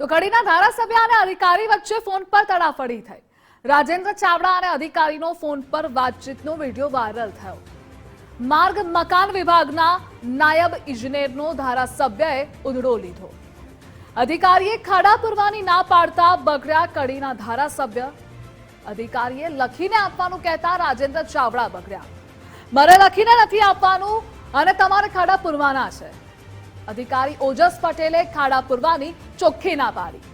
તો કડીના ધારાસભ્ય અને અધિકારી વચ્ચે ફોન પર તડાફડી થઈ. રાજેન્દ્ર ચાવડા અને અધિકારીનો ફોન પર વાતચીતનો વીડિયો વાયરલ થયો. માર્ગ મકાન વિભાગના નાયબ ઇજનેરનો ધારાસભ્યએ ઉધડો લીધો. અધિકારીએ ખાડા પૂરવાની ના પાડતા બગડ્યા કડીના ધારાસભ્ય. અધિકારીએ લખીને આપવાનું કહેતા રાજેન્દ્ર ચાવડા બગડ્યા. મારે લખીને નથી આપવાનું અને તમારે ખાડા પૂરવાના છે. અધિકારી ઓજસ પટેલે ખાડા પૂરવાની ચોખ્ખી ના પાડી.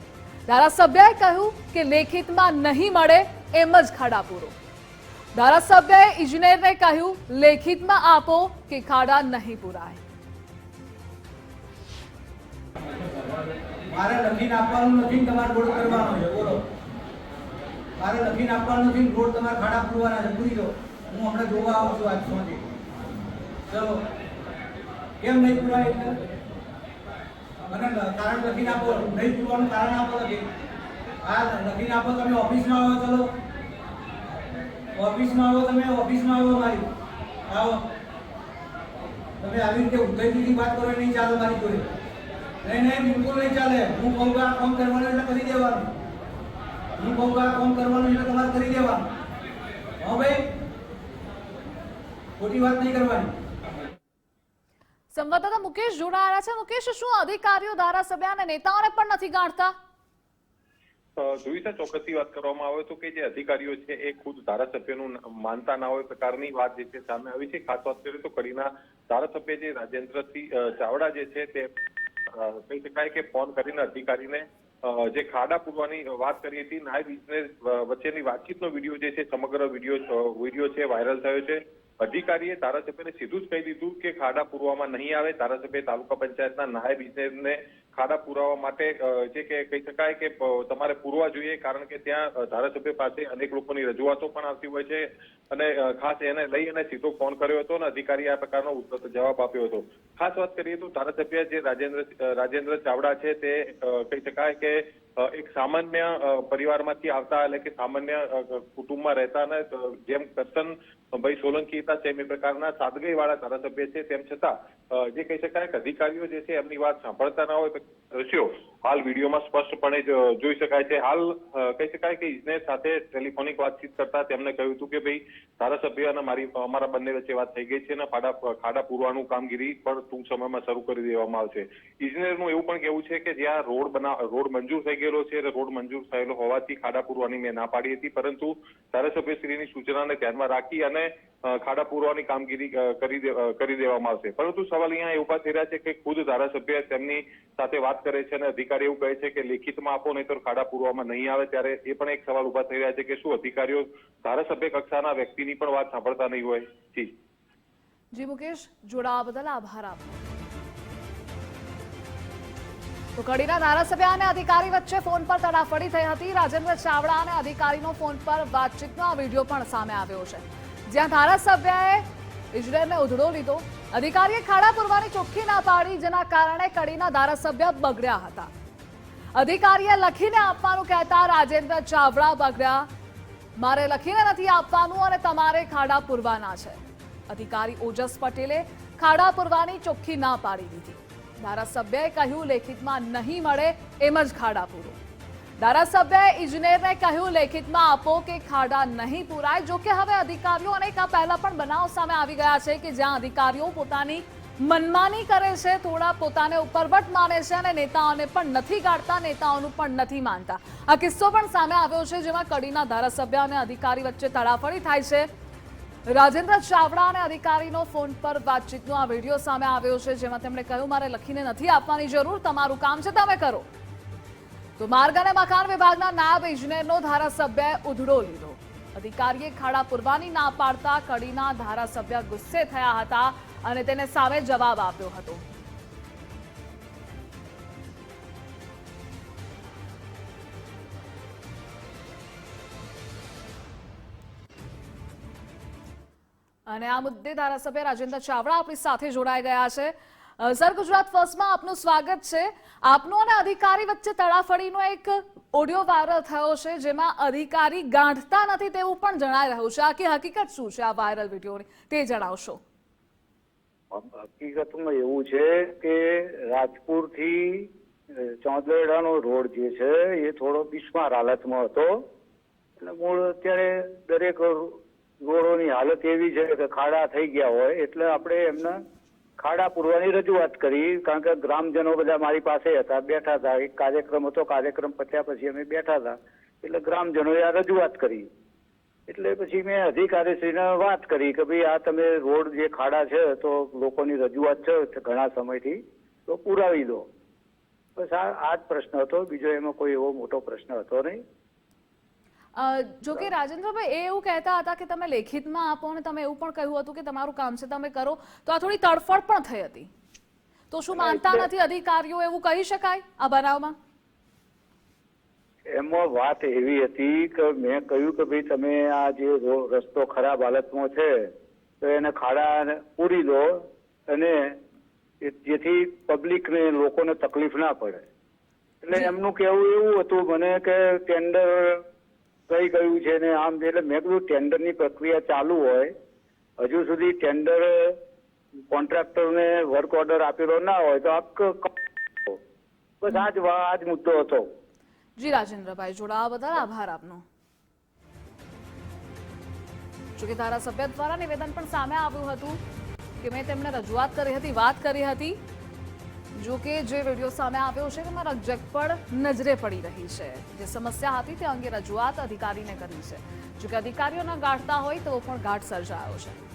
ધારાસભ્યએ કહ્યું કે લેખિતમાં નહીં મળે એમ જ ખાડા પૂરો. ધારાસભ્યએ ઇજનેરને કહ્યું, લેખિતમાં આપો કે ખાડા નહીં પૂરાય. મારે લખીને આપવાનું નથી તમારે રોડ કરવાનો છે, બોલો. મારે લખીને આપવાનું નથી રોડ તમારે ખાડા પૂરવાના છે, પૂરી દો. હું હમણાં જોવા આવું છું આજ સાંજે. ચલો. કેમ નહીં પૂરાય એટલે? મને કારણ લખીને આપો, નહીં પૂરવાનું કારણ આપો લખી હા લખીને આપો, તમે ઓફિસમાં આવો, ચલો. ઓફિસમાં આવો, તમે ઓફિસમાં આવો મારી આવો. તમે આવી રીતે ઉદ્ધતિથી વાત કરો નહીં ચાલે મારી જોડે. નહીં નહીં, બિલકુલ નહીં ચાલે. હું કહું આ કામ કરવાનું એટલે કરી દેવાનું. હું કહું આ કામ કરવાનું એટલે તમારે કરી દેવાનું. હા ભાઈ. ખોટી વાત નહીં કરવાની. સંવાદદાતા મુકેશ જોડાયા છે. મુકેશ, શું અધિકારીઓ, ધારાસભ્ય અને નેતાઓને પણ નથી ગાંઠતા જોઈતા ચોક્કસથી વાત કરવામાં આવે તો કે જે અધિકારીઓ છે એ ખુદ ધારાસભ્યનું માનતા ના હોય, પ્રકારની વાત જે છે સામે આવી છે. ખાસ વાત કરીએ તો કરીના ધારાસભ્ય જે રાજેન્દ્રસિંહ ચાવડા જે છે તે કહી શકાય કે ફોન કરીને અધિકારીને જે ખાડા પૂરવાની વાત કરી હતી, નાયબ ઇજનેર વચ્ચેની વાતચીતનો વીડિયો જે છે, સમગ્ર વીડિયો વીડિયો છે, વાયરલ થયો છે. અધિકારીએ ધારાસભ્યને સીધું જ કહી દીધું કે ખાડા પૂરવામાં નહીં આવે. ધારાસભ્ય તાલુકા પંચાયતના નાયબ ઇજનેરને ખાડા પુરાવા માટે જે કે કહી શકાય કે તમારે પૂરવા જોઈએ કારણ કે ત્યાં ધારાસભ્ય પાસે અનેક લોકોની રજૂઆતો પણ આવતી હોય છે અને ખાસ એને લઈ અને સીધો ફોન કર્યો હતો અને અધિકારીએ આ પ્રકારનો જવાબ આપ્યો હતો. ખાસ વાત કરીએ તો ધારાસભ્ય જે રાજેન્દ્ર રાજેન્દ્ર ચાવડા છે તે કહી શકાય કે એક સામાન્ય પરિવારમાંથી આવતા એટલે કે સામાન્ય કુટુંબમાં રહેતા અને જેમ કરશન ભાઈ સોલંકી હતા, તેમ એ પ્રકારના સાદગી વાળા ધારાસભ્ય છે. તેમ છતાં જે કહી શકાય કે અધિકારીઓ જે છે એમની વાત સાંભળતા ના હોય દ્રશ્યો હાલ વિડીયોમાં સ્પષ્ટપણે જોઈ શકાય છે. હાલ કહી શકાય કે ઇજનેર સાથે ટેલિફોનિક વાતચીત કરતા તેમણે કહ્યું હતું કે ભાઈ, ધારાસભ્ય અને મારી અમારા બંને વચ્ચે વાત થઈ ગઈ છે અને ખાડા ખાડા પૂરવાનું કામગીરી પણ ટૂંક સમયમાં શરૂ કરી દેવામાં આવશે. ઇજનેરનું એવું પણ કહેવું છે કે જ્યાં રોડ બના, રોડ મંજૂર થઈ ગયેલો છે, રોડ મંજૂર થયેલો હોવાથી ખાડા પૂરવાની મેં ના પાડી હતી, પરંતુ ધારાસભ્યશ્રીની સૂચનાને ધ્યાનમાં રાખી અને ખાડા પૂરવાની કામગીરી કરી કરી દેવામાં આવશે. પરંતુ સવાલ અહીંયા ઊભા થઈ રહ્યા છે કે ખુદ ધારાસભ્ય તેમની સાથે વાત કરે છે અને અધિકારી એવું કહે છે કે લેખિતમાં આપો નહીં તો ખાડા પૂરવામાં નહીં આવે, ત્યારે એ પણ એક સવાલ ઊભા થઈ રહ્યા છે કે શું અધિકારીઓ ધારાસભ્ય કક્ષાના વ્યક્તિની પણ વાત સાંભળતા નહીં હોય? જી. જી, મુકેશ, જોડાવા બદલ આભાર આપનો. તો કડીના ધારાસભ્ય અને અધિકારી વચ્ચે ફોન પર તડાફડી થઈ હતી. રાજેન્દ્ર ચાવડા અને અધિકારીનો ફોન પર વાતચીતનો આ વીડિયો પણ સામે આવ્યો છે. જ્યાં ધારાસભ્યએ ઇજનેરને ઉધડો લીધો. અધિકારીએ ખાડા પૂરવાની ચોખ્ખી ના પાડી, જેના કારણે કડીના ધારાસભ્ય બગડ્યા હતા. અધિકારીએ લખીને આપવાનું કહેતા રાજેન્દ્ર ચાવડા, બગડ્યા. મારે લખીને નથી આપવાનું અને તમારે ખાડા પૂરવાના છે. અધિકારી ઓજસ પટેલે ખાડા પૂરવાની ચોખ્ખી ના પાડી દીધી. ધારાસભ્યએ કહ્યું, લેખિતમાં નહીં મળે, એમ જ ખાડા પૂરો. ધારાસભ્યએ ઇજનેરને કહ્યું લેખિતમાં આપો કે ખાડા નહીં પૂરાય, જો કે હવે અધિકારીઓ અને આ પહેલા પણ બનાવ સામે આવી ગયા છે કે જ્યાં અધિકારીઓ પોતાની મનમાની કરે છે, થોડા પોતાને ઉપરવટ માને છે અને નેતાઓને પણ નથી ગાળતા નેતાઓનું પણ નથી માનતા. આ કિસ્સો પણ સામે આવ્યો છે, જેમાં કડીના ધારાસભ્ય અને અધિકારી વચ્ચે તડાફડી થાય છે. રાજેન્દ્ર ચાવડા અને અધિકારીનો ફોન પર વાતચીતનો આ વીડિયો સામે આવ્યો છે, જેમાં તેમણે કહ્યું, મારે લખીને નથી આપવાની જરૂર, તમારું કામ છે, તમે કરો. તો માર્ગ અને મકાન વિભાગના નાયબ ઇજનેરનો ધારાસભ્ય ઉધડો લીધો. અધિકારીએ ખાડા પૂરવાની ના પાડતા કડીના ધારાસભ્ય ગુસ્સે થયા હતા અને તેને સામે જવાબ આપ્યો હતો. અને આ મુદ્દે ધારાસભ્ય રાજેન્દ્ર ચાવડા આપણી સાથે જોડાઈ ગયા છે. સર, ગુજરાત ફર્સ્ટમાં આપનું સ્વાગત છે. આપનો અને અધિકારી વચ્ચે તડાફડીનો એક ઓડિયો વાયરલ થયો છે, જેમાં અધિકારી ગાંઠતા નથી તેવું પણ જણાઈ રહ્યું છે. આખી હકીકત શું છે, આ વાયરલ વિડીયોની? તે જણાવશો. હકીકતમાં એવું છે કે રાજપુરથી ચોંદરડાનો રોડ જે છે, એ થોડો બિસ્માર હાલતમાં હતો. એટલે મૂળ અત્યારે દરેક રોડોની હાલત એવી છે કે ખાડા થઈ ગયા હોય, એટલે આપણે એમને ખાડા પૂરવાની રજૂઆત કરી, કારણ કે ગ્રામજનો બધા મારી પાસે હતા, બેઠા હતા. એક કાર્યક્રમ હતો, કાર્યક્રમ પત્યા પછી અમે બેઠા હતા. એટલે ગ્રામજનોએ આ રજૂઆત કરી. એટલે પછી મેં અધિકારીશ્રીને વાત કરી કે ભાઈ આ તમે રોડ જે ખાડા છે, તો લોકોની રજૂઆત છે ઘણા સમયથી તો પુરાવી દો. બસ આ આ જ પ્રશ્ન હતો. બીજો એમાં કોઈ એવો મોટો પ્રશ્ન હતો નહીં. જો કે રાજેન્દ્રભાઈ એ એવું કહેતા હતા કે તમે લેખિતમાં આપો અને તમે એવું પણ કહ્યું હતું કે તમારું કામ છે તમે કરો. તો આ થોડી તડફડ પણ થઈ હતી. તો શું માનતા નથી અધિકારીઓ એવું કહી શકાય આ બનાવમાં? એમાં વાત એવી હતી કે મેં કહ્યું કે ભાઈ તમે આ જે રસ્તો ખરાબ હાલતમાં છે તો એને ખાડા પૂરી દો અને જેથી જેથી પબ્લિકને લોકોને તકલીફ ના પડે. એટલે એમનું કહેવું એવું હતું મને કે ટેન્ડર થઈ ગયું છે ને આમ એટલે મેં કીધું ટેન્ડરની પ્રક્રિયા ચાલુ હોય, હજુ સુધી ટેન્ડર કોન્ટ્રાક્ટરને વર્ક ઓર્ડર આપેલો ના હોય તો આપ બસ આ જ વા- આ જ મુદ્દો હતો. જી રાજેન્દ્રભાઈ જોડાવા બદલ આભાર આપનો. જોકે ધારાસભ્ય દ્વારા નિવેદન પણ સામે આવ્યું હતું કે મેં તેમને રજૂઆત કરી હતી, વાત કરી હતી જો કે જે વીડિયો સામે આવ્યો છે, તેમાં રકઝક પણ નજરે પડી રહી છે. જે સમસ્યા હતી, તે અંગે રજૂઆત અધિકારીને કરી છે. જો કે ગાઢતા હોય તો પણ ગાઢ સર્જાયો છે.